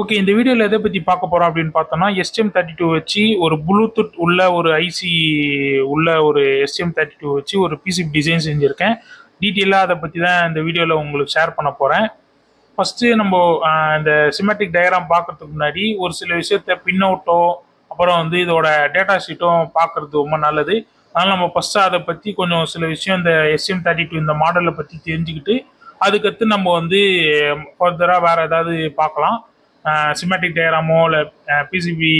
Okay இந்த வீடியோவில் எதை பற்றி பார்க்க போகிறோம் அப்படின்னு பார்த்தோம்னா எஸ்டிஎம் தேர்ட்டி டூ வச்சு ஒரு ப்ளூடூத் உள்ள ஒரு ஐசி உள்ள ஒரு எஸ்டிஎம் தேர்ட்டி டூ வச்சு ஒரு பிசிபி டிசைன் செஞ்சுருக்கேன். டீட்டெயிலாக அதை பற்றி தான் இந்த வீடியோவில் உங்களுக்கு ஷேர் பண்ண போகிறேன் ஃபஸ்ட்டு நம்ம இந்த சிமெட்ரிக் டயக்ராம் பார்க்கறதுக்கு முன்னாடி ஒரு சில விஷயத்த பின் அவுட்டோ அப்புறம் வந்து இதோட டேட்டா ஷீட்டும் பார்க்கறது ரொம்ப நல்லது. அதனால் நம்ம ஃபஸ்ட்டு அதை பற்றி கொஞ்சம் சில விஷயம் இந்த எஸ்எம் தேர்ட்டி டூ இந்த மாடலை பற்றி தெரிஞ்சுக்கிட்டு அதுக்கடுத்து நம்ம வந்து ஃபர்தராக வேறு ஏதாவது பார்க்கலாம். சிமெட்ரிக் டயராமோ இல்லை பிசிபி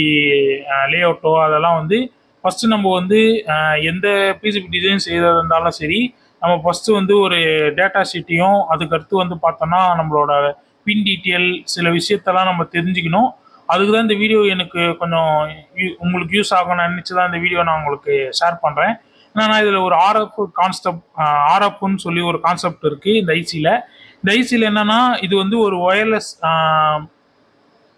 லே அவுட்டோ அதெல்லாம் வந்து ஃபஸ்ட்டு நம்ம வந்து எந்த பிசிபி டிசைன் செய்கிறதா இருந்தாலும் சரி நம்ம ஃபஸ்ட்டு வந்து ஒரு டேட்டா ஷீட்டையும் அதுக்கடுத்து வந்து பார்த்தோன்னா நம்மளோட பின் டீட்டெயில் சில விஷயத்தெல்லாம் நம்ம தெரிஞ்சுக்கணும். அதுக்கு தான் இந்த வீடியோ எனக்கு கொஞ்சம் யூ- உங்களுக்கு யூஸ் ஆகும்னு நினச்சி தான் இந்த வீடியோ நான் உங்களுக்கு ஷேர் பண்ணுறேன் ஏன்னா இதில் ஒரு ஆர்எஃப் கான்செப்ட் ஆர்எஃப்னு சொல்லி ஒரு கான்செப்ட் இருக்குது இந்த ஐசியில் இந்த ஐசியில் என்னென்னா இது வந்து ஒரு ஒயர்லெஸ்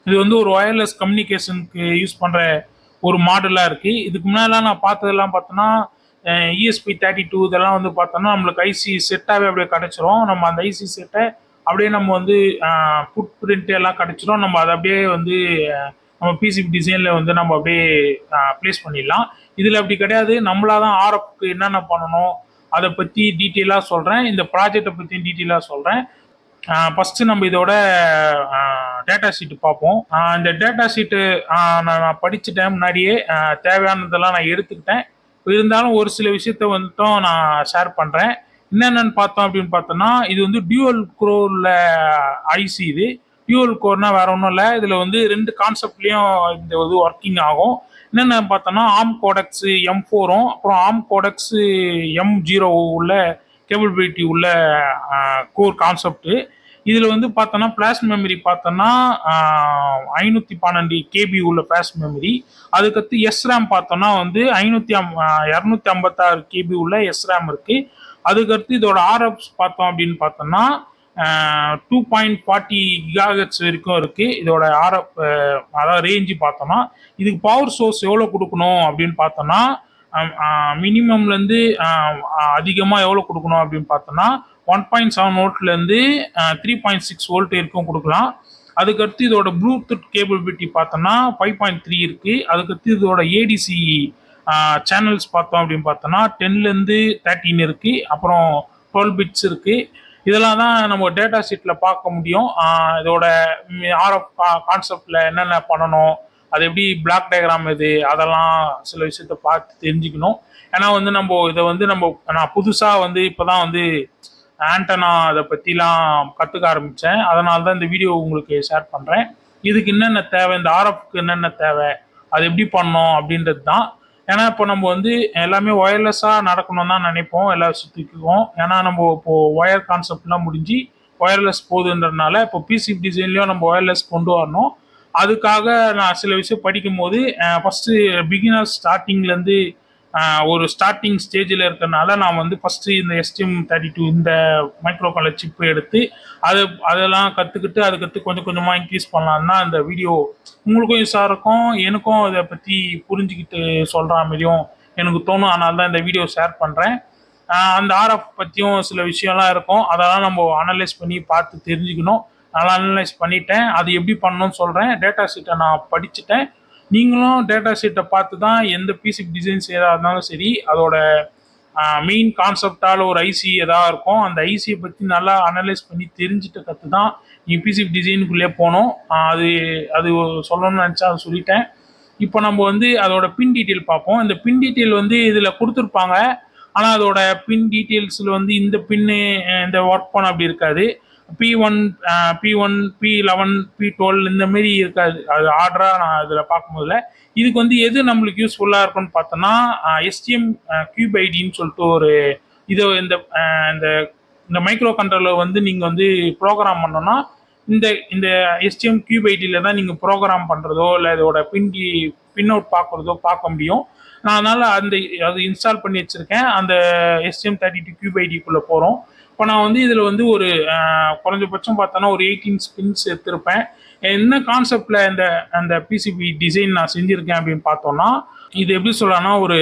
இது வந்து ஒரு ஒயர்லெஸ் கம்யூனிகேஷனுக்கு யூஸ் பண்ணுற ஒரு மாடலாக இருக்குது இதுக்கு முன்னாடிலாம் நான் பார்த்ததெல்லாம் பார்த்தோன்னா இஎஸ்பி தேர்ட்டி டூ இதெல்லாம் வந்து பார்த்தோன்னா நம்மளுக்கு ஐசி செட்டாகவே அப்படியே கிடச்சிரும். நம்ம அந்த ஐசி செட்டை அப்படியே நம்ம வந்து ஃபுட் பிரிண்ட் எல்லாம் கிடச்சிரும். நம்ம அதை அப்படியே வந்து நம்ம பிசிபி டிசைனில் வந்து நம்ம அப்படியே ப்ளேஸ் பண்ணிடலாம். இதில் அப்படி கிடையாது. நம்மளாக தான் ஆர்எஃப்க்கு என்னென்ன பண்ணணும் அதை பற்றி டீட்டெயிலாக சொல்கிறேன் இந்த ப்ராஜெக்டை பற்றி டீட்டெயிலாக சொல்கிறேன் ஃபஸ்ட்டு நம்ம இதோட டேட்டா ஷீட்டு பார்ப்போம். இந்த டேட்டா ஷீட்டு நான் நான் படிச்சுட்டேன் முன்னாடியே. தேவையானதெல்லாம் நான் எடுத்துக்கிட்டேன். இருந்தாலும் ஒரு சில விஷயத்த வந்துட்டும் நான் ஷேர் பண்ணுறேன் என்னென்னு பார்த்தோம் அப்படின்னு பார்த்தோன்னா இது வந்து டியூவல் கோரில் ஐசி இது. டியூவல் கோர்னால் வேற ஒன்றும் இல்லை. இதில் வந்து ரெண்டு கான்செப்ட்லேயும் இந்த இது ஒர்க்கிங் ஆகும். என்னென்ன பார்த்தோன்னா ஆம் கோடெக்ஸ் எம் ஃபோரும் அப்புறம் ஆம் கோடெக்ஸ் எம் ஜீரோ உள்ள கேபிலிட்டி உள்ள கோர் கான்செப்ட் இதில் வந்து பார்த்தோன்னா ஃப்ளாஷ் மெமரி பார்த்தோன்னா ஐநூற்றி பன்னெண்டு கேபி உள்ள ஃப்ளாஷ் மெமரி அதுக்கடுத்து எஸ்ரேம் பார்த்தோன்னா வந்து ஐநூற்றி அம் இரநூத்தி ஐம்பத்தாறு கேபி உள்ள எஸ்ரேம் இருக்குது அதுக்கடுத்து இதோட ஆர்எப்ஸ் பார்த்தோம் அப்படின்னு பார்த்தோன்னா டூ பாயிண்ட் ஃபார்ட்டி கிகாஹெட்ஸ் வரைக்கும் இருக்குது இதோட ஆர்எஃப் அதாவது ரேஞ்சு பார்த்தோன்னா இதுக்கு பவர் சோர்ஸ் எவ்வளோ கொடுக்கணும் அப்படின்னு பார்த்தோன்னா மினிமம்லேருந்து அதிகமாக எவ்வளோ கொடுக்கணும் அப்படின்னு பார்த்தோன்னா ஒன் பாயிண்ட் செவன் வோல்ட்லேருந்து த்ரீ பாயிண்ட் சிக்ஸ் வோல்ட் இருக்கும் கொடுக்கலாம். அதுக்கடுத்து இதோட ப்ளூடூத் கேபிலிட்டி பார்த்தோன்னா ஃபைவ் பாயிண்ட் த்ரீ இருக்குது அதுக்கடுத்து இதோட ஏடிசி சேனல்ஸ் பார்த்தோம் அப்படின்னு பார்த்தோன்னா டென்லேருந்து தேர்ட்டின் இருக்குது அப்புறம் டுவெல் பிட்ஸ் இருக்குது இதெல்லாம் தான் நம்ம டேட்டா ஷீட்டில் பார்க்க முடியும். இதோட ஆர்எஃப் கான்செப்டில் என்னென்ன பண்ணணும் அது எப்படி பிளாக் டயக்ராம் இது? அதெல்லாம் சில விஷயத்த பார்த்து தெரிஞ்சுக்கணும். ஏன்னா வந்து நம்ம இதை வந்து நம்ம நான் புதுசாக வந்து இப்போ தான் வந்து ஆண்டனா அதை பற்றிலாம் கற்றுக்க ஆரம்பித்தேன் அதனால தான் இந்த வீடியோ உங்களுக்கு ஷேர் பண்ணுறேன் இதுக்கு என்னென்ன தேவை? இந்த ஆர்எஃப்க்கு என்னென்ன தேவை? அது எப்படி பண்ணோம் அப்படின்றது தான். ஏன்னா இப்போ நம்ம வந்து எல்லாமே ஒயர்லெஸ்ஸாக நடக்கணும் தான் நினைப்போம். எல்லா விஷயத்துக்கும். ஏன்னா நம்ம இப்போது ஒயர் கான்செப்ட்லாம் முடிஞ்சு ஒயர்லெஸ் போகுதுன்றதுனால இப்போ பிசி டிசைன்லேயும் நம்ம ஒயர்லெஸ் கொண்டு வரணும். அதுக்காக நான் சில விஷயம் படிக்கும்போது ஃபஸ்ட்டு பிகினர் ஸ்டார்டிங்லேருந்து ஒரு ஸ்டார்டிங் ஸ்டேஜில் இருக்கிறனால நான் வந்து ஃபஸ்ட்டு இந்த எஸ்டிஎம் தேர்ட்டி டூ இந்த மைக்ரோ கலர் சிப்பு எடுத்து அதை அதெல்லாம் கற்றுக்கிட்டு அதுக்கடுத்து கொஞ்சம் கொஞ்சமாக இன்க்ரீஸ் பண்ணலான்னா இந்த வீடியோ உங்களுக்கும் யூஸாக இருக்கும் எனக்கும் அதை பற்றி புரிஞ்சுக்கிட்டு சொல்கிற மாதிரியும் எனக்கு தோணும். அதனால தான் இந்த வீடியோ ஷேர் பண்ணுறேன் அந்த ஆர்எஃப் பற்றியும் சில விஷயம்லாம் இருக்கும். அதெல்லாம் நம்ம அனலைஸ் பண்ணி பார்த்து தெரிஞ்சுக்கணும். அனலைஸ் பண்ணிட்டேன். அது எப்படி பண்ணணும்னு சொல்கிறேன் டேட்டா ஷீட்டை நான் படிச்சுட்டேன். நீங்களும் டேட்டா ஷீட்டை பார்த்து தான் எந்த பிசிபி டிசைன்ஸ் எதாக இருந்தாலும் சரி அதோட மெயின் கான்செப்டால் ஒரு ஐசி எதாவது இருக்கும் அந்த ஐசியை பற்றி நல்லா அனலைஸ் பண்ணி தெரிஞ்சுட்டு கற்று தான் நீ பிசிபி டிசைனுக்குள்ளே போகணும். அது அது சொல்லணும்னு நினச்சா அதை சொல்லிட்டேன். இப்போ நம்ம வந்து அதோட பின் டீட்டெயில் பார்ப்போம். இந்த பின் டீட்டெயில் வந்து இதில் கொடுத்துருப்பாங்க. ஆனால் அதோட பின் டீட்டெயில்ஸில் வந்து இந்த பின்னு இந்த ஒர்க் பண்ண அப்படி இருக்காது. P one P one P eleven P twelve இந்த மாரி இருக்காது. அது ஆர்டராக நான் இதில் பார்க்கும்போதுல. இதுக்கு வந்து எது நம்மளுக்கு யூஸ்ஃபுல்லாக இருக்கும்னு பார்த்தோன்னா எஸ்டிஎம் கியூப் ஐடின்னு சொல்லிட்டு ஒரு இதை இந்த இந்த இந்த மைக்ரோ கண்ட்ரோலர் வந்து நீங்கள் வந்து ப்ரோக்ராம் பண்ணோன்னா இந்த இந்த எஸ்டிஎம் கியூப் ஐடியில் தான் நீங்கள் ப்ரோக்ராம் பண்ணுறதோ இல்லை இதோட பின்டி பின் அவுட் பார்க்குறதோ பார்க்க முடியும். நான் அதனால் அந்த அது இன்ஸ்டால் பண்ணி வச்சுருக்கேன். அந்த எஸ்டிஎம் தேர்ட்டி டூ கியூப் ஐடிக்குள்ளே போகிறோம் இப்போ நான் வந்து இதில் வந்து ஒரு குறைஞ்சபட்சம் பார்த்தோன்னா ஒரு எயிட்டீன் ஸ்பின்ஸ் எடுத்திருப்பேன். என்ன கான்செப்டில் இந்த அந்த பிசிபி டிசைன் நான் செஞ்சுருக்கேன் அப்படின்னு பார்த்தோன்னா இது எப்படி சொல்லலாம்னா ஒரு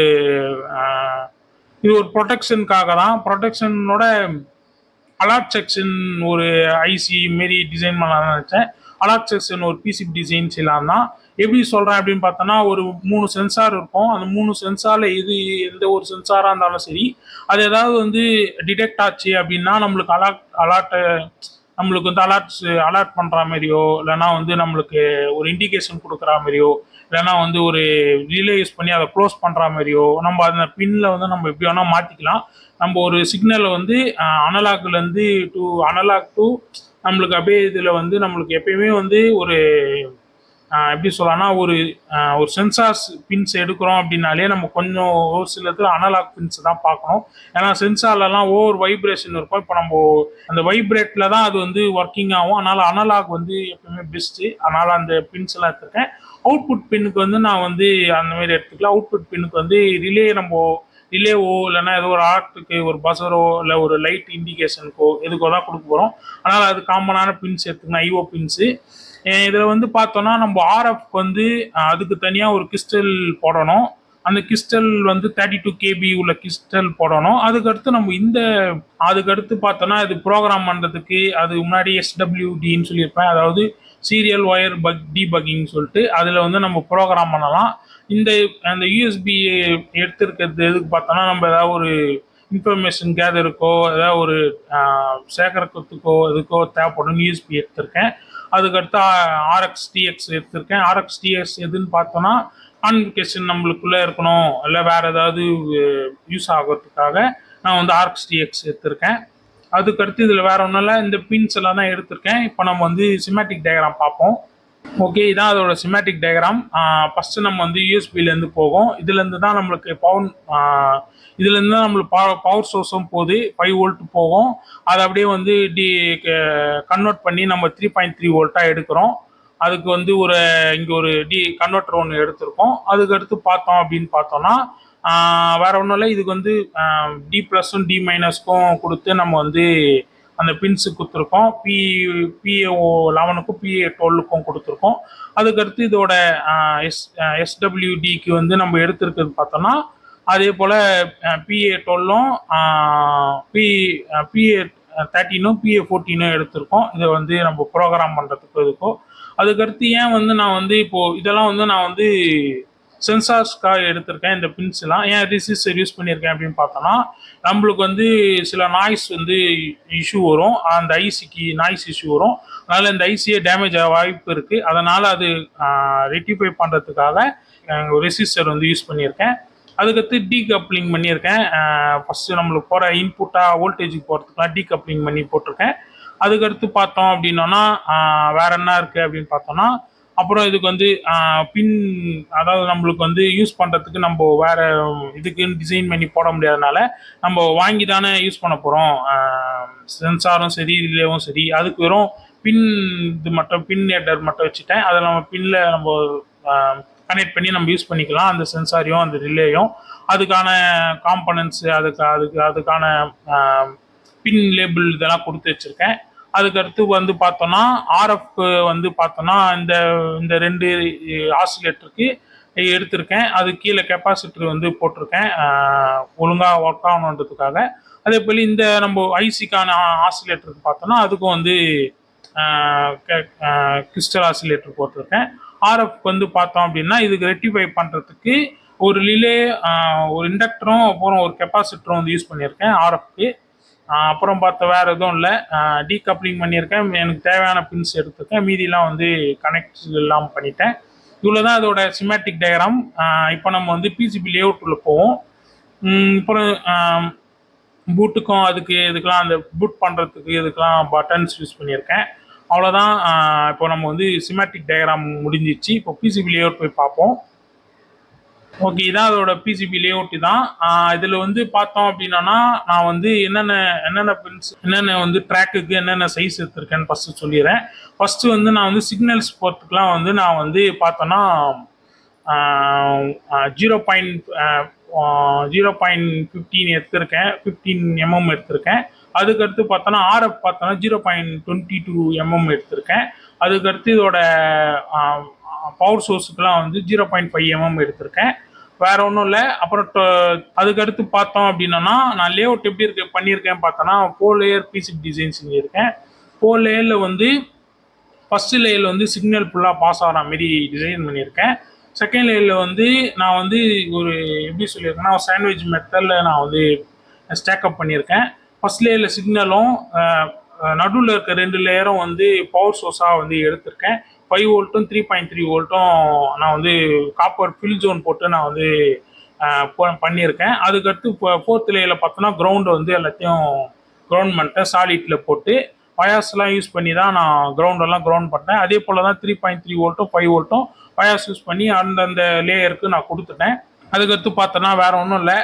இது ஒரு ப்ரொடெக்ஷனுக்காக தான். ப்ரொடெக்ஷனோட அலாட் செக்ஷன் ஒரு ஐசி மாரி டிசைன் பண்ணலாம்னு நினச்சேன். அலாட் செக்ஷன் ஒரு பிசிபி டிசைன் செய்யலாம் தான். எப்படி சொல்கிறேன் அப்படின்னு பார்த்தோன்னா ஒரு மூணு சென்சார் இருக்கும். அந்த மூணு சென்சாரில் இது எந்த ஒரு சென்சாராக இருந்தாலும் சரி அது ஏதாவது வந்து டிடெக்ட் ஆச்சு அப்படின்னா நம்மளுக்கு அலாட் அலாட்டை நம்மளுக்கு வந்து அலர்ட்ஸ் அலர்ட் பண்ணுற மாதிரியோ இல்லைனா வந்து நம்மளுக்கு ஒரு இண்டிகேஷன் கொடுக்குற மாதிரியோ இல்லைன்னா வந்து ஒரு ரிலே யூஸ் பண்ணி அதை க்ளோஸ் பண்ணுற மாதிரியோ நம்ம அந்த பின்னில் வந்து நம்ம எப்படி வேணால் மாற்றிக்கலாம் நம்ம ஒரு சிக்னலை வந்து அனலாக்லேருந்து டு அனலாக் டு நம்மளுக்கு அப்படியே இதில் வந்து நம்மளுக்கு எப்பயுமே வந்து ஒரு எப்படி சொல்லலாம்னா ஒரு ஒரு சென்சார்ஸ் பின்ஸ் எடுக்கிறோம் அப்படின்னாலே நம்ம கொஞ்சம் ஒரு சில இடத்துல அனலாக் பின்ஸ் தான் பார்க்கணும். ஏன்னா சென்சார்லலாம் ஓவர் வைப்ரேஷன் இருக்கும். இப்போ நம்ம அந்த வைப்ரேட்டில் தான் அது வந்து ஒர்க்கிங் ஆகும். அதனால் அனலாக் வந்து எப்பவுமே பெஸ்ட்டு அதனால் அந்த பின்ஸ் எல்லாம் எடுத்துருக்கேன். அவுட்புட் பின்னுக்கு வந்து நான் வந்து அந்த மாதிரி எடுத்துக்கலாம். அவுட்புட் பின்னுக்கு வந்து ரிலே நம்ம ரிலேவோ இல்லைன்னா ஏதோ ஒரு ஆர்ட்டுக்கு ஒரு பஸரோ இல்லை ஒரு லைட் இண்டிகேஷனுக்கோ எதுக்கோ தான் கொடுக்க போகிறோம் அதனால் அது காமனான பின்ஸ் எடுத்துக்கலாம். ஐஓ பின்ஸு இதில் வந்து பார்த்தோன்னா நம்ம ஆர்எஃப் வந்து அதுக்கு தனியாக ஒரு கிறிஸ்டல் போடணும். அந்த கிறிஸ்டல் வந்து தேர்ட்டி டூ கேபி உள்ள கிறிஸ்டல் போடணும். அதுக்கடுத்து நம்ம இந்த அதுக்கடுத்து பார்த்தோன்னா இது ப்ரோக்ராம் பண்ணுறதுக்கு அது முன்னாடி எஸ்டபிள்யூடின்னு சொல்லியிருப்பேன். அதாவது சீரியல் ஒயர் பக் டிபக்கிங் சொல்லிட்டு அதில் வந்து நம்ம ப்ரோக்ராம் பண்ணலாம். இந்த அந்த யூஎஸ்பி எடுத்திருக்கிறது எதுக்கு பார்த்தோன்னா நம்ம ஏதாவது ஒரு இன்ஃபர்மேஷன் கேதருக்கோ ஏதாவது ஒரு ஆஹ், சேகரிக்கிறதுக்கோ எதுக்கோ தேவைப்படும் யூஎஸ்பி எடுத்திருக்கேன். அதுக்கடுத்து ஆர்எக்ஸ் டிஎக்ஸ் எடுத்திருக்கேன். ஆர்எக்ஸ் டிஎக்ஸ் எதுன்னு பார்த்தோன்னா கான்வெகேஷன் நம்மளுக்குள்ளே இருக்கணும். இல்லை வேறு ஏதாவது யூஸ் ஆகிறதுக்காக நான் வந்து ஆர்எக்ஸ் டிஎக்ஸ் எடுத்திருக்கேன். அதுக்கடுத்து இதில் வேற ஒன்றும் இல்லை. இந்த பின்ஸ் எல்லாம் தான் எடுத்திருக்கேன். இப்போ நம்ம வந்து சிமேட்டிக் டயக்ராம் பார்ப்போம். ஓகே இதான் அதோட சிமேட்டிக் டயக்ராம் ஃபஸ்ட்டு நம்ம வந்து யூஎஸ்பிலேருந்து போகும். இதுலேருந்து தான் நம்மளுக்கு பவர் இதுலேருந்து தான் நம்மளுக்கு பவர் பவர் சோர்ஸும் போகுது. ஃபைவ் வோல்ட் போகும். அதை அப்படியே வந்து டி கன்வெர்ட் பண்ணி நம்ம த்ரீ பாயிண்ட் த்ரீ வோல்ட்டாக எடுக்கிறோம். அதுக்கு வந்து ஒரு இங்கே ஒரு டி கன்வெர்டர் ஒன்று எடுத்திருக்கோம். அதுக்கடுத்து பார்த்தோம் அப்படின்னு பார்த்தோம்னா வேறு வேற ஒன்றும் இல்லை. இதுக்கு வந்து டி ப்ளஸும் டி மைனஸ்க்கும் கொடுத்து நம்ம வந்து அந்த பின்ஸு கொடுத்துருக்கோம். பி பிஏஓ லெவனுக்கும் பிஏ டுவெல்லுக்கும் கொடுத்துருக்கோம். அதுக்கடுத்து இதோட எஸ் எஸ்டபிள்யூடிக்கு வந்து நம்ம எடுத்திருக்கிறது பார்த்தோம்னா அதே போல் பிஏ டுவெல்லும் பி பிஏ தேர்ட்டீனும் பிஏ ஃபோர்டீனும் எடுத்திருக்கோம். இதை வந்து நம்ம ப்ரோக்ராம் பண்ணுறதுக்கு இதுக்கும். அதுக்கடுத்து ஏன் வந்து நான் வந்து இப்போது இதெல்லாம் வந்து நான் வந்து சென்சார்ஸ்க்காக எடுத்திருக்கேன் இந்த பின்ஸ்லாம் ஏன் ரிசிஸ்டர் யூஸ் பண்ணியிருக்கேன் அப்படின்னு பார்த்தோன்னா நம்மளுக்கு வந்து சில நாய்ஸ் வந்து இஷ்யூ வரும். அந்த ஐசிக்கு நாய்ஸ் இஷ்யூ வரும். அதனால் இந்த ஐசியே டேமேஜ் ஆக வாய்ப்பு இருக்குது அதனால் அது ரெட்டிஃபை பண்ணுறதுக்காக ரெசிஸ்டர் வந்து யூஸ் பண்ணியிருக்கேன். அதுக்கடுத்து டீகப்ளிங் பண்ணியிருக்கேன். ஃபஸ்ட்டு நம்மளுக்கு போகிற இன்புட்டாக வோல்டேஜுக்கு போகிறதுக்குலாம் டீகப்ளிங் பண்ணி போட்டிருக்கேன். அதுக்கடுத்து பார்த்தோம் அப்படின்னோன்னா வேறு வேற என்ன இருக்குது அப்படின்னு பார்த்தோன்னா அப்புறம் இதுக்கு வந்து பின் அதாவது நம்மளுக்கு வந்து யூஸ் பண்ணுறதுக்கு நம்ம வேறு இதுக்குன்னு டிசைன் பண்ணி போட முடியாதனால நம்ம வாங்கி தானே யூஸ் பண்ண போகிறோம் சென்சாரும் சரி ரிலேவும் சரி. அதுக்கு வெறும் பின் இது மட்டும் பின் ஹெட்டர் மட்டும் வச்சுட்டேன். அதை நம்ம பின்னில் நம்ம கனெக்ட் பண்ணி நம்ம யூஸ் பண்ணிக்கலாம். அந்த சென்சாரையும் அந்த ரிலேயும் அதுக்கான காம்பனன்ட்ஸ் அதுக்கு அதுக்கு அதுக்கான பின் லேபிள் இதெல்லாம் கொடுத்து வச்சுருக்கேன். அதுக்கடுத்து வந்து பார்த்தோன்னா ஆர்எஃப் வந்து பார்த்தோன்னா இந்த இந்த ரெண்டு ஆசிலேட்டருக்கு எடுத்திருக்கேன். அது கீழே கெப்பாசிட்டர் வந்து போட்டிருக்கேன். ஒழுங்காக ஒர்க் ஆகணுன்றதுக்காக. அதே போல் இந்த நம்ம ஐசிக்கான ஆசிலேட்டருக்கு பார்த்தோன்னா அதுக்கும் வந்து கிறிஸ்டல் ஆசிலேட்டர் போட்டிருக்கேன். ஆர்எஃப் வந்து பார்த்தோம் அப்படின்னா இதுக்கு ரெக்டிஃபை பண்ணுறதுக்கு ஒரு ரிலே ஒரு இண்டக்டரும் அப்புறம் ஒரு கெப்பாசிட்டரும் வந்து யூஸ் பண்ணியிருக்கேன் ஆர்எஃப்க்கு அப்புறம் பார்த்த வேறு எதுவும் இல்லை. டீகப்ளிங் பண்ணியிருக்கேன். எனக்கு தேவையான பின்ஸ் எடுத்துருக்கேன். மீதிலாம் வந்து கனெக்ட் எல்லாம் பண்ணிட்டேன். இவ்வளோ தான் அதோட சிமேட்டிக் டயக்ராம் இப்போ நம்ம வந்து பிசிபி லேஅவுட்டில் போவோம். அப்புறம் பூட்டுக்கும் அதுக்கு இதுக்கெலாம் அந்த பூட் பண்ணுறதுக்கு இதுக்கெலாம் பட்டன்ஸ் யூஸ் பண்ணியிருக்கேன். அவ்வளோதான் இப்போ நம்ம வந்து சிமேட்டிக் டயக்ராம் முடிஞ்சிச்சு. இப்போ பிசிபி லேஅவுட் போய் பார்ப்போம். ஓகே இதான் அதோட பிசிபி லேஅவுட் தான். இதில் வந்து பார்த்தோம் அப்படின்னா நான் வந்து என்னென்ன என்னென்ன பின்ஸ் என்னென்ன வந்து ட்ராக்குக்கு என்னென்ன சைஸ் எடுத்திருக்கேன்னு ஃபஸ்ட்டு சொல்லிடுறேன். ஃபஸ்ட்டு வந்து நான் வந்து சிக்னல்ஸ் போகிறதுக்குலாம் வந்து நான் வந்து பார்த்தோன்னா zero point zero point fifteen எடுத்திருக்கேன். ஃபிஃப்டீன் எம்எம் எடுத்திருக்கேன். அதுக்கடுத்து பார்த்தோன்னா ஆர்எஃப் பார்த்தோன்னா zero point twenty two MM எடுத்திருக்கேன். அதுக்கடுத்து இதோட பவர் சோர்ஸுக்குலாம் வந்து ஜீரோ பாயிண்ட் ஃபைவ் எம்எம் எடுத்திருக்கேன். வேற ஒன்றும் இல்லை. அப்புறம் அதுக்கடுத்து பார்த்தோம் அப்படின்னா நான் லேஅவுட் எப்படி இருக்க பண்ணியிருக்கேன் பார்த்தோன்னா ஃபோர் லேயர் பிசி டிசைன் செஞ்சுருக்கேன் ஃபோர் லேயரில் வந்து ஃபர்ஸ்ட் லேயரில் வந்து சிக்னல் ஃபுல்லாக பாஸ் ஆகிற மாதிரி டிசைன் பண்ணியிருக்கேன். செகண்ட் லேயரில் வந்து நான் வந்து ஒரு எப்படி சொல்லியிருக்கேன்னா சாண்ட்விச் மெத்தடில் நான் வந்து ஸ்டேக்கப் பண்ணியிருக்கேன். ஃபர்ஸ்ட் லேயரில் சிக்னலும் நடுவில் இருக்க ரெண்டு லேயரும் வந்து பவர் சோர்ஸாக வந்து எடுத்திருக்கேன். ஃபைவ் வோல்ட்டும் த்ரீ பாயிண்ட் த்ரீ வோல்ட்டும் நான் வந்து காப்பர் ஃபில் ஜோன் போட்டு நான் வந்து பண்ணியிருக்கேன். அதுக்கடுத்து இப்போ ஃபோர்த் லேயில் பார்த்தோன்னா கிரவுண்டு வந்து எல்லாத்தையும் கிரவுண்ட் பண்ணிட்டேன் சாலிட்டில் போட்டு. வயாஸ்லாம் யூஸ் பண்ணி தான் நான் கிரவுண்டெல்லாம் கிரவுண்ட் பண்ணேன் அதே போல் தான் த்ரீ பாயிண்ட் த்ரீ வோல்ட்டும் ஃபைவ் வோல்ட்டும் வயாஸ் யூஸ் பண்ணி அந்தந்த லேயருக்கு நான் கொடுத்துட்டேன். அதுக்கடுத்து பார்த்தோன்னா வேற ஒன்றும் இல்லை.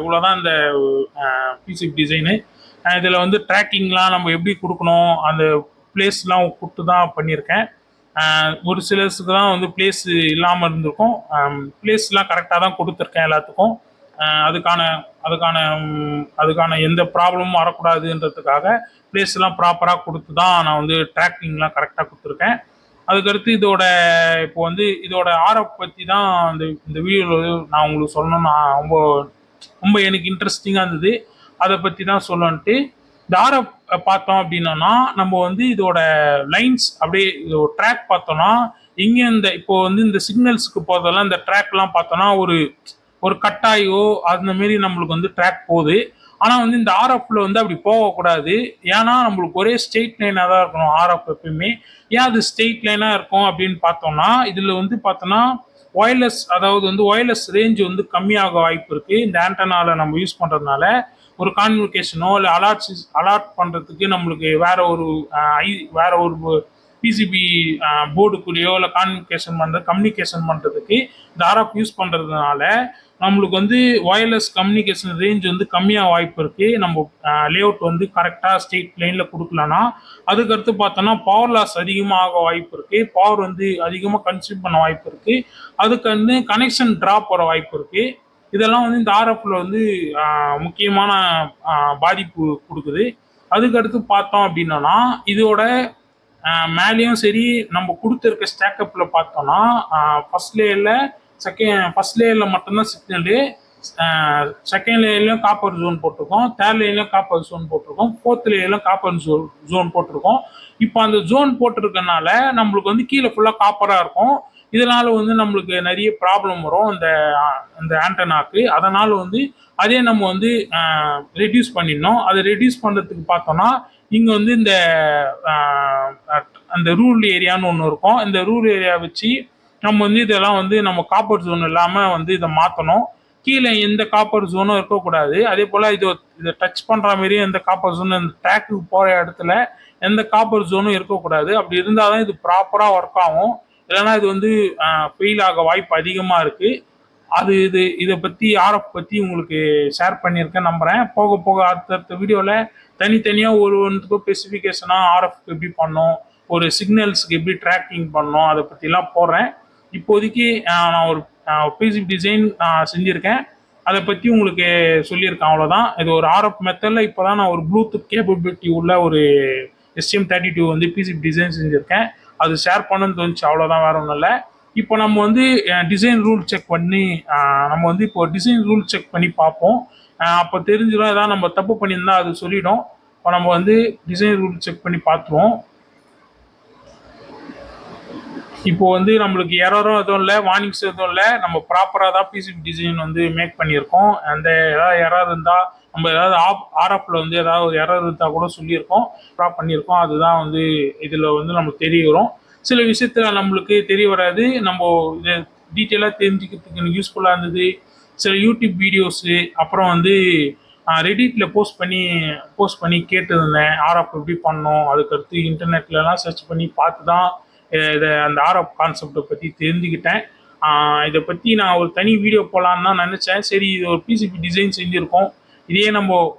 இவ்வளோதான் இந்த பிசிபி டிசைனு இதில் வந்து ட்ராக்கிங்லாம் நம்ம எப்படி கொடுக்கணும்? அந்த பிளேஸ்லாம் கொடுத்து தான் பண்ணியிருக்கேன். ஒரு சிலருக்கு தான் வந்து பிளேஸ் இல்லாமல் இருந்திருக்கும். பிளேஸ்லாம் கரெக்டாக தான் கொடுத்துருக்கேன் எல்லாத்துக்கும். அதுக்கான அதுக்கான அதுக்கான எந்த ப்ராப்ளமும் வரக்கூடாதுன்றதுக்காக பிளேஸ்லாம் ப்ராப்பராக கொடுத்து தான் நான் வந்து ட்ராக்கிங்லாம் கரெக்டாக கொடுத்துருக்கேன். அதுக்கடுத்து இதோட இப்போ வந்து இதோட ஆரப் பற்றி தான் இந்த இந்த வீடியோவில் நான் உங்களுக்கு சொல்லணும்னு நான் ரொம்ப ரொம்ப எனக்கு இன்ட்ரெஸ்டிங்காக இருந்தது. அதை பற்றி தான் சொல்லணுன்ட்டு இந்த ஆரப் பார்த்தோம் அப்படின்னா நம்ம வந்து இதோட லைன்ஸ் அப்படியே இதோட ட்ராக் பார்த்தோம்னா இங்கே இந்த இப்போ வந்து இந்த சிக்னல்ஸ்க்கு போகிறதெல்லாம் இந்த ட்ராக்லாம் பார்த்தோம்னா ஒரு ஒரு கட்டாயோ அந்த மாரி நம்மளுக்கு வந்து ட்ராக் போகுது. ஆனால் வந்து இந்த ஆர்எஃப்ல வந்து அப்படி போகக்கூடாது. ஏன்னா நம்மளுக்கு ஒரே ஸ்ட்ரெயிட் லைனாக தான் இருக்கணும் ஆர்எஃப் எப்பயுமே. ஏன் அது ஸ்ட்ரெயிட் லைனாக இருக்கும் அப்படின்னு பார்த்தோம்னா இதில் வந்து பார்த்தோன்னா ஒயர்லெஸ் அதாவது வந்து ஒயர்லெஸ் ரேஞ்ச் வந்து கம்மியாக வாய்ப்பு இருக்குது இந்த ஆண்டனாவில் நம்ம யூஸ் பண்ணுறதுனால ஒரு கான்வெகேஷனோ இல்லை அலாட் அலாட் பண்ணுறதுக்கு நம்மளுக்கு வேற ஒரு ஐ வேற ஒரு பிசிபி போர்டுக்குள்ளேயோ இல்லை கான்வெகேஷன் பண்ணுற கம்யூனிகேஷன் பண்ணுறதுக்கு இந்த ஆர்எஃப் யூஸ் பண்ணுறதுனால நம்மளுக்கு வந்து ஒயர்லெஸ் கம்யூனிகேஷன் ரேஞ்ச் வந்து கம்மியாக வாய்ப்பு இருக்குது நம்ம லேஅவுட் வந்து கரெக்டாக ஸ்டேட் லைனில் கொடுக்கலனா அதுக்கடுத்து பார்த்தோன்னா பவர் லாஸ் அதிகமாக வாய்ப்பு இருக்குது பவர் வந்து அதிகமாக கன்சியூம் பண்ண வாய்ப்பு இருக்குது அதுக்கு வந்து கனெக்ஷன் ட்ராப் வர வாய்ப்பு இருக்குது இதெல்லாம் வந்து இந்த ஆர்எஃப்ல வந்து முக்கியமான பாதிப்பு கொடுக்குது. அதுக்கடுத்து பார்த்தோம் அப்படின்னா இதோட மேலேயும் சரி நம்ம கொடுத்துருக்க ஸ்டேக்கப்பில் பார்த்தோம்னா ஃபர்ஸ்ட் லேயரில் செகண்ட் ஃபர்ஸ்ட் லேயரில் மட்டும்தான் சிக்னலு செகண்ட் லேயர்லையும் காப்பர் ஜோன் போட்டிருக்கோம் தேர்ட் லேயர்லையும் காப்பர் ஜோன் போட்டிருக்கோம் ஃபோர்த் லேயர்லையும் காப்பர் ஜோன் ஜோன் போட்டிருக்கோம். இப்போ அந்த ஜோன் போட்டிருக்கனால நம்மளுக்கு வந்து கீழே ஃபுல்லாக காப்பராக இருக்கும். இதனால வந்து நம்மளுக்கு நிறைய ப்ராப்ளம் வரும் இந்த அந்த ஆண்டனாக்கு அதனால வந்து அதே நம்ம வந்து ரெடியூஸ் பண்ணிடணும். அதை ரெடியூஸ் பண்ணுறதுக்கு பார்த்தோம்னா இங்கே வந்து இந்த அந்த ரூரல் ஏரியான்னு ஒன்று இருக்கும். இந்த ரூரல் ஏரியா வச்சு நம்ம வந்து இதெல்லாம் வந்து நம்ம காப்பர் ஜோன் இல்லாமல் வந்து இதை மாற்றணும் கீழே எந்த காப்பர் ஜோனும் இருக்கக்கூடாது. அதே போல் இது இதை டச் பண்ணுற மாதிரி எந்த காப்பர் ஜோன் இந்த ட்ராக்குக்கு போகிற இடத்துல எந்த காப்பர் ஜோனும் இருக்கக்கூடாது. அப்படி இருந்தால் தான் இது ப்ராப்பராக ஒர்க் ஆகும். இல்லைன்னா இது வந்து ஃபெயில் ஆக வாய்ப்பு அதிகமாக இருக்குது அது இது இதை பற்றி ஆர்எஃப் பற்றி உங்களுக்கு ஷேர் பண்ணியிருக்கேன் நம்புகிறேன் போக போக அடுத்தடுத்த வீடியோவில் தனித்தனியாக ஒரு ஒன்றுக்கும் ஸ்பெசிஃபிகேஷனாக ஆர்எஃப் எப்படி பண்ணோம் ஒரு சிக்னல்ஸ்க்கு எப்படி ட்ராக்கிங் பண்ணோம் அதை பற்றிலாம் போடுறேன். இப்போதைக்கு நான் ஒரு பேசிக் டிசைன் நான் செஞ்சுருக்கேன். அதை பற்றி உங்களுக்கு சொல்லியிருக்கேன் அவ்வளோதான் இது ஒரு ஆர்எஃப் மெத்தடில் இப்போ தான் நான் ஒரு ப்ளூடூத் கேப்பபிலிட்டி உள்ள ஒரு எஸ்டிஎம் தேர்ட்டி டூ வந்து பிசிபி டிசைன் செஞ்சுருக்கேன். அது ஷேர் பண்ணணும்னு தோணுச்சு அவ்வளோதான் வேற ஒன்றும் இல்லை. இப்போ நம்ம வந்து டிசைன் ரூல் செக் பண்ணி நம்ம வந்து இப்போ டிசைன் ரூல் செக் பண்ணி பார்ப்போம். அப்போ தெரிஞ்சிடும் ஏதாவது நம்ம தப்பு பண்ணியிருந்தா அது சொல்லிடும். இப்போ நம்ம வந்து டிசைன் ரூல் செக் பண்ணி பார்த்துருவோம். இப்போ வந்து நம்மளுக்கு எரரும் எதுவும் இல்லை வார்னிங்ஸ் எதுவும் இல்லை. நம்ம ப்ராப்பராக தான் பிசிபி டிசைன் வந்து மேக் பண்ணியிருக்கோம். அந்த ஏதாவது எரர் இருந்தால் நம்ம ஏதாவது ஆப் ஆர்எஃப்ல வந்து ஏதாவது ஒரு எரர் இருந்தால் கூட சொல்லியிருக்கோம். ட்ராப் பண்ணியிருக்கோம். அதுதான் வந்து இதில் வந்து நமக்கு தெரிய வரும். சில விஷயத்தில் நம்மளுக்கு தெரிய வராது. நம்ம இதை டீட்டெயிலாக தெரிஞ்சுக்கிறதுக்கு எனக்கு யூஸ்ஃபுல்லாக இருந்தது. சில யூடியூப் வீடியோஸு அப்புறம் வந்து ரெடிட்டில் போஸ்ட் பண்ணி போஸ்ட் பண்ணி கேட்டிருந்தேன். ஆர்எஃப் எப்படி பண்ணோம் அதுக்கடுத்து இன்டர்நெட்லலாம் சர்ச் பண்ணி பார்த்து தான் இதை அந்த ஆர்எஃப் கான்செப்டை பற்றி தெரிஞ்சுக்கிட்டேன். இதை பற்றி நான் ஒரு தனி வீடியோ போகலான்னு தான் நினச்சேன். சரி இது ஒரு பிசிபி டிசைன் செஞ்சுருக்கோம். இதையே நம்ம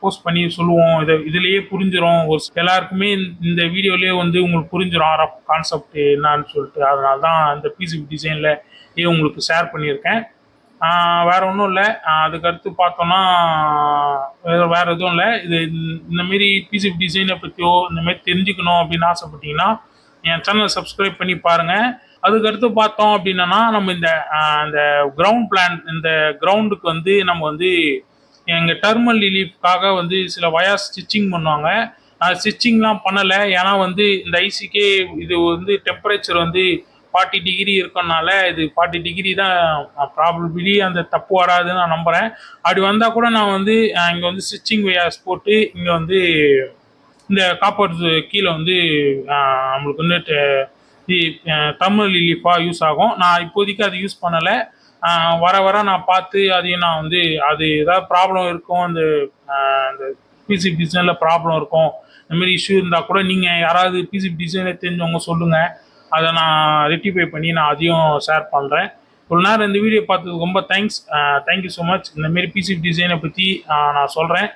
போஸ்ட் பண்ணி சொல்லுவோம். இதை இதுலேயே புரிஞ்சிடும் ஒரு எல்லாருக்குமே இந்த- இந்த வீடியோலேயே வந்து உங்களுக்கு புரிஞ்சிடும் ஆர்எஃப் கான்செப்ட் என்னன்னு சொல்லிட்டு. அதனால தான் இந்த பிசிபி டிசைனில் ஏ உங்களுக்கு ஷேர் பண்ணியிருக்கேன். வேற ஒன்றும் இல்லை. அதுக்கடுத்து பார்த்தோம்னா வேற வேற எதுவும் இல்லை. இது இந்தமாரி பிசிபி டிசைனை பற்றியோ இந்தமாரி தெரிஞ்சுக்கணும் அப்படின்னு ஆசைப்பட்டீங்கன்னா என் சேனலை சப்ஸ்கிரைப் பண்ணி பாருங்கள் அதுக்கடுத்து பார்த்தோம் அப்படின்னா நம்ம இந்த அந்த இந்த கிரவுண்ட் பிளான் இந்த கிரவுண்டுக்கு வந்து நம்ம வந்து எங்கள் டர்மல் ரிலீஃப்காக வந்து சில வயாஸ் ஸ்டிச்சிங் பண்ணுவாங்க. நான் ஸ்டிச்சிங்லாம் பண்ணலை. ஏன்னா வந்து இந்த ஐசிக்கே இது வந்து டெம்பரேச்சர் வந்து ஃபார்ட்டி டிகிரி இருக்கனால இது ஃபார்ட்டி டிகிரி தான் ப்ராபபிளி அந்த தப்பு வராதுன்னு நான் நம்புகிறேன் அப்படி வந்தால் கூட நான் வந்து இங்கே வந்து ஸ்டிச்சிங் வயாஸ் போட்டு இங்கே வந்து இந்த காப்பர் கீழே வந்து நம்மளுக்கு வந்து டெ- தமிழ் ரிலீஃபாக யூஸ் ஆகும். நான் இப்போதைக்கு அது யூஸ் பண்ணலை. வர வர நான் பார்த்து அதையும் நான் வந்து அது ஏதாவது ப்ராப்ளம் இருக்கும் அந்த அந்த பிசி டிசைனில் ப்ராப்ளம் இருக்கும். இந்த மாதிரி இஷ்யூ இருந்தால் கூட நீங்கள் யாராவது பிசி டிசைனில் தெரிஞ்சவங்க சொல்லுங்கள் அதை நான் ரெக்டிஃபை பண்ணி நான் அதையும் ஷேர் பண்ணுறேன் இவ்வளோ நேரம் இந்த வீடியோ பார்த்ததுக்கு ரொம்ப தேங்க்ஸ் தேங்க்யூ ஸோ மச் இந்த மாதிரி டிசைனை பற்றி நான் சொல்கிறேன்